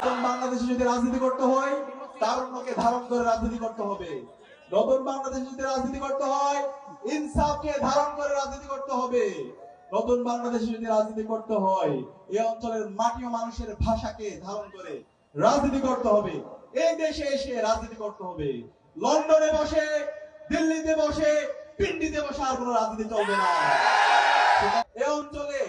নতুন বাংলাদেশে যদি রাজনীতি করতে হয়, তারুণ্যকে ধারণ করে রাজনীতি করতে হবে। নতুন বাংলাদেশে যদি রাজনীতি করতে হয়, ইনসাফকে ধারণ করে রাজনীতি করতে হবে। নতুন বাংলাদেশে যদি রাজনীতি করতে হয় এই অঞ্চলের মাটি ও মানুষের ভাষাকে ধারণ করে রাজনীতি করতে হবে। এই দেশে এসে রাজনীতি করতে হবে। লন্ডনে বসে, দিল্লিতে বসে, পিন্ডিতে বসে আর কোনো রাজনীতি চলবে না। এই অঞ্চলে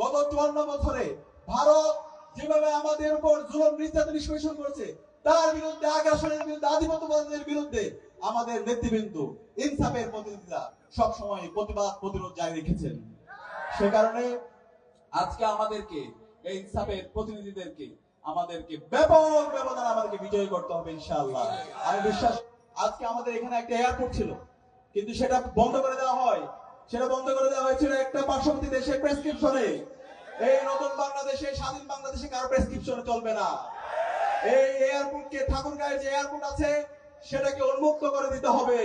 গত চুয়ান্ন বছরে ভারত যেভাবে আমাদের উপর জুলুম, নির্যাতন নিষ্পেষণ করছে, তার বিরুদ্ধে, আগ্রাসনের বিরুদ্ধে, আধিপত্যবাদের বিরুদ্ধে আমাদের নেতৃবৃন্দ, ইনসাফের প্রতিনিধিরা সবসময় প্রতিবাদ, প্রতিরোধ জারি রেখেছেন। সে কারণে আজকে আমাদেরকে, এই ইনসাফের প্রতিনিধিদেরকে, আমাদেরকে ব্যাপক ব্যবধান আমাদেরকে বিজয় করতে হবে, ইনশাআল্লাহ। আমি বিশ্বাস, আজকে আমাদের এখানে একটা এয়ারপোর্ট ছিল, কিন্তু সেটা বন্ধ করে দেওয়া হয়। সেটা বন্ধ করে দেওয়া হয়েছিল একটা পার্শ্ববর্তী দেশের প্রেসক্রিপশনে। এই নতুন বাংলাদেশে, স্বাধীন বাংলাদেশে কারও চলবে না। এই ঠাকুরগাঁয়ের যে এয়ারপোর্ট আছে, সেটাকে উন্মুক্ত করে দিতে হবে।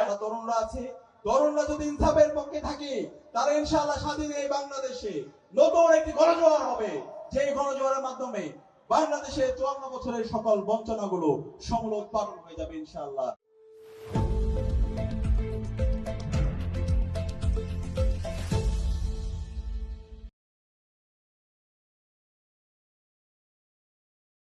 আমরা তরুণরা আছে। তরুণরা যদি ইনসাফের পক্ষে থাকে, তাহলে ইনশাআল্লাহ স্বাধীন এই বাংলাদেশে নতুন একটি গণজোয়ার হবে। যে গণজোয়ারের মাধ্যমে বাংলাদেশে চুয়ান্ন বছরের সকল বঞ্চনাগুলো সমূল উৎপাদন হয়ে যাবে ইনশাআল্লাহ।